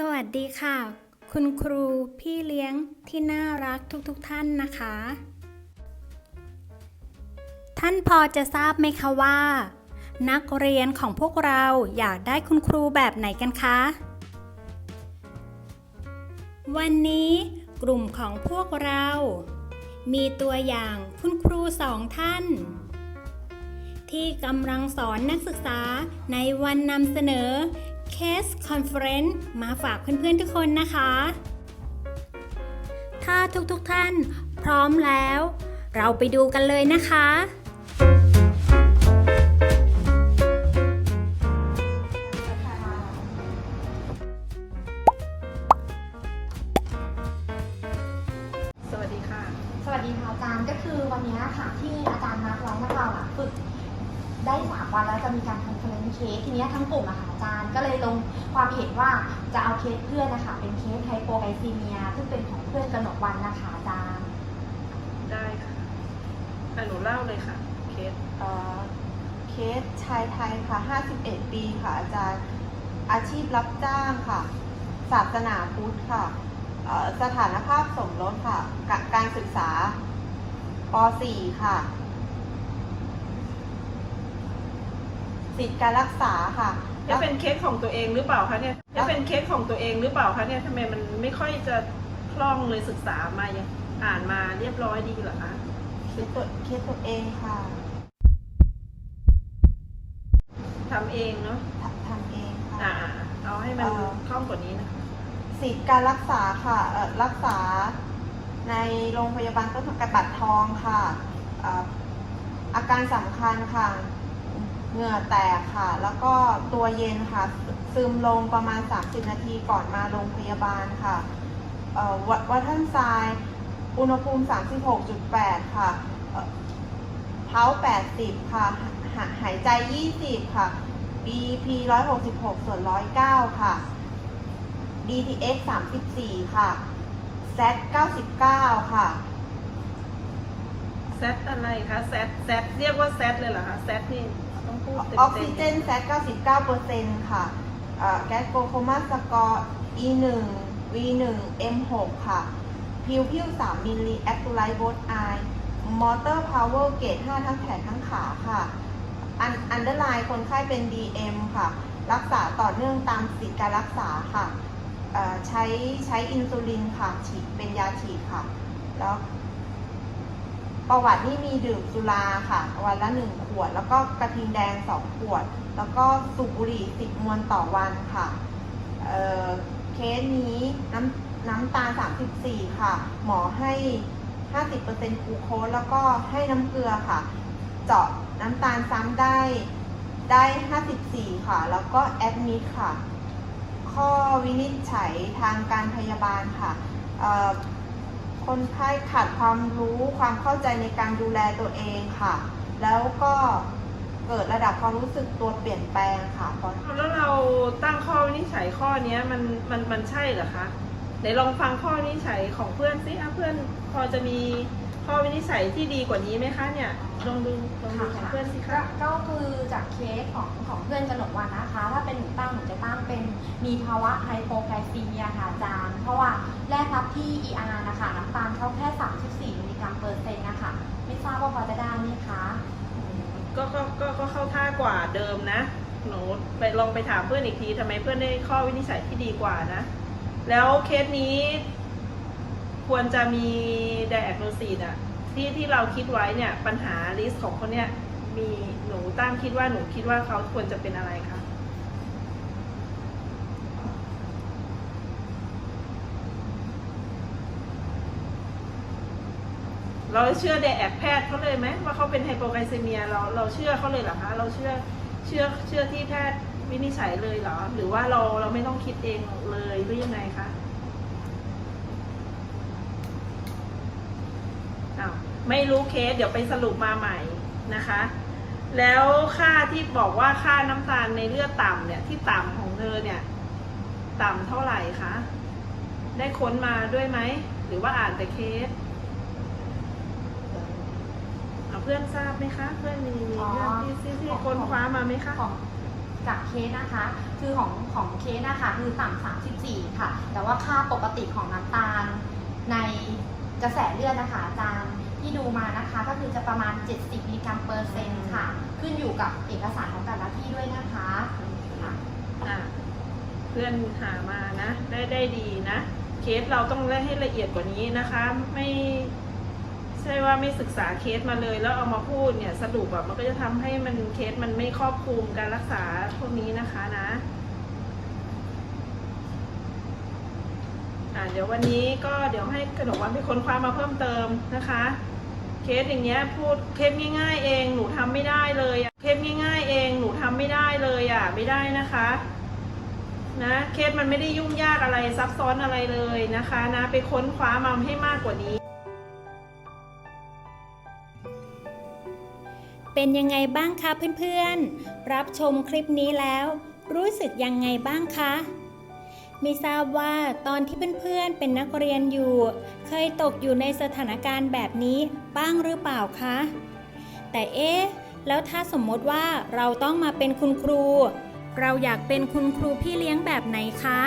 สวัสดีค่ะ คุณครูพี่เลี้ยงที่น่ารักทุกๆทท่านนะคะ ท่านพอจะทราบไหมคะว่า นักเรียนของพวกเราอยากได้คุณครูแบบไหนกันคะ วันนี้กลุ่มของพวกเรา มีตัวอย่างคุณครูสองท่าน ที่กำลังสอนนักศึกษาในวันนำเสนอ Case Conference มาฝากเพื่อนๆทุกคนนะคะ ถ้าทุกๆทท่านพร้อมแล้ว เราไปดูกันเลยนะคะสวัสดีค่ะ สวัสดีค่ะอาจารย์ก็คือวันนี้ค่ะที่อาจารย์นัดไว้ว่าเราอะฝึก ได้สามวันแล้วจะมีการคอนเฟอเรนซ์เคสทีนี้ทั้งกลุ่มอะค่ะอาจารย์ก็เลยลงความเห็นว่าจะเอาเคสเพื่อนนะคะเป็นเคสไฮโปไกซีเมีย ซึ่งเป็นของเพื่อนกนกวันนะคะอาจารย์ได้ค่ะอะหนูเล่าเลยค่ะเคสเอ่อเคสชายไทยค่ะ 51 ปีค่ะ อาจารย์อาชีพรับจ้างค่ะ ศาสนาพุทธค่ะสถานภาพสมรสค่ะกะการศึกษาป .4 ค่ะ สิทธิการรักษาค่ะ จะเป็นเคสของตัวเองหรือเปล่าคะเนี่ยจะเป็นเคสของตัวเองหรือเปล่าคะเนี่ยทำไมมันไม่ค่อยจะคล่องเลยศึกษามายังอ่านมาเรียบร้อยดีเหรอคะเคสตัวเคสตัวเองค่ะทำเองเนาะทำทำเองค่ะอ่าเอาให้มันเอ่อคล่องกว่านี้นะคะสิทธิการรักษาค่ะเอ่อรักษาในโรงพยาบาลต้นสังกัดบัตรทองค่ะเอ่ออาการสำคัญค่ะ เหงื่อแตกค่ะ แล้วก็ตัวเย็นค่ะ ซึมลงประมาณ 30 นาทีก่อนมาโรงพยาบาลค่ะวัดวัดท่านทราย อุณหภูมิ 36.8 ค่ะเอ่อเท้า80 ค่ะหาหายใจ 20 ค่ะ BP 166 ส่วน 109 ค่ะ DTX 34 ค่ะ Z 99 ค่ะแซดอะไรคะแซดแซดเรียกว่าแซดเลยเหรอคะแซดนี่ ต้องพูดเต็มๆออกซิเจน Z 99เปอร์เซ็นต์ค่ะแก๊สโกโคมาสกอร์ E 1 V 1 M 6 ค่ะ พิวพิว3มิลลิแอคไลท์โบสไอมอเตอร์พาวเวอร์เกต5ทั้งแขนทั้งขาค่ะ อันอันเดอร์ไลน์คนไข้เป็น DM ค่ะ รักษาต่อเนื่องตามสิทธิการรักษาค่ะ ใช้ใช้อินซูลินค่ะ ฉีดเป็นยาฉีดค่ะ แล้ว ประวัตินี่มีดื่มสุราค่ะ วันละหนึ่งขวด แล้วก็กระทิงแดงสองขวด แล้วก็สูบบุหรี่สิบมวนต่อวันค่ะเเคสนี้น้ำน้ำตาล 34 ค่ะ หมอให้ 50%กูโคสแล้วก็ให้น้ำเกลือค่ะ เจาะน้ำตาลซ้ำได้ได้ 54 ค่ะ แล้วก็แอดมิดค่ะ ข้อวินิจฉัยทางการพยาบาลค่ะ คนไข้ขาดความรู้ความเข้าใจในการดูแลตัวเองค่ะ แล้วก็เกิดระดับความรู้สึกตัวเปลี่ยนแปลงค่ะตอนแล้วเราตั้งข้อวินิจฉัยข้อเนี้ยมันมันมันใช่เหรอคะไหนลองฟังข้อวินิจฉัยของเพื่อนซิอะเพื่อนพอจะมีข้อวินิจฉัยที่ดีกว่านี้ไหมคะเนี่ยลองดูลองดูของเพื่อนสิก็คะก็คือจากเคสของของเพื่อนกนกวันนะคะ ถ้าเป็นหนูตั้งหนูจะตั้งเป็น มีภาวะไฮโปไกลซีเมียค่ะอาจารย์ เพราะว่าแรกรับที่ ER นะคะน้ำตาลเขาแค่ 34มิลลิกรัมเปอร์เซ็นต์นะคะไม่ทราบว่าพอจะได้ไหมคะก็ก็ก็ก็เข้าท่ากว่าเดิมนะ หนูไปลองไปถามเพื่อนอีกทีทำไมเพื่อนได้ข้อวินิจฉัยที่ดีกว่านะ แล้วเคสนี้ควรจะมีไดอะโนซีดอะที่ที่เราคิดไว้เนี่ยปัญหาลิสต์ของคนเนี้ยมีหนูตั้งคิดว่าหนูคิดว่าเขาควรจะเป็นอะไรคะ เราเชื่อเดแอบแพทย์เขาเลยไหมว่าเขาเป็นไฮโปไกลเซเมียเราเราเชื่อเขาเลยเหรอคะเราเชื่อเชื่อเชื่อที่แพทย์วินิจฉัยเลยเหรอ หรือว่าเราเราไม่ต้องคิดเองเลยหรือยังไงคะอ้าวไม่รู้เคสเดี๋ยวไปสรุปมาใหม่นะคะ แล้วค่าที่บอกว่าค่าน้ำตาลในเลือดต่ำเนี่ยที่ต่ำของเธอเนี่ย ต่ำเท่าไหร่คะได้ค้นมาด้วยไหมหรือว่าอ่านแต่เคส เอาเพื่อนทราบไหมคะ เพื่อนมีมีเรื่องที่ที่ที่ค้นคว้ามาไหมคะ ของกับเคสนะคะ คือของของเคสนะคะคือต่ำ34 ค่ะ แต่ว่าค่าปกติของน้ำตาล ในกระแสเลือดนะคะอาจารย์ที่ดูมานะคะ ก็คือจะประมาณ 70มิลลิกรัมเปอร์เซ็นต์ค่ะ ขึ้นอยู่กับเอกสารของแต่ละที่ด้วยนะคะค่ะ อะเพื่อนหามานะ ได้ได้ดีนะ เคสเราต้องได้ให้ละเอียดกว่านี้นะคะ ไม่ ใช่ว่าไม่ศึกษาเคสมาเลย แล้วเอามาพูดเนี่ยสรุปแบบมันก็จะทำให้มันเคสมันไม่ครอบคลุมการรักษาพวกนี้นะคะนะอะเดี๋ยววันนี้ก็เดี๋ยวให้กระหนกวันไปค้นคว้ามาเพิ่มเติมนะคะ เคสอย่างเงี้ยพูดเคสง่ายๆเองหนูทำไม่ได้เลยอะเคสง่ายๆเองหนูทำไม่ได้เลยอะไม่ได้นะคะนะเคสมันไม่ได้ยุ่งยากอะไรซับซ้อนอะไรเลยนะคะนะไปค้นคว้ามาให้มากกว่านี้ เป็นยังไงบ้างคะเพื่อนๆ รับชมคลิปนี้แล้ว รู้สึกยังไงบ้างคะไม่ทราบว่าตอนที่เพื่อนๆ เป็นนักเรียนอยู่ เคยตกอยู่ในสถานการณ์แบบนี้บ้างหรือเปล่าคะ แต่เอ๊ะ แล้วถ้าสมมติว่าเราต้องมาเป็นคุณครู เราอยากเป็นคุณครูพี่เลี้ยงแบบไหนคะ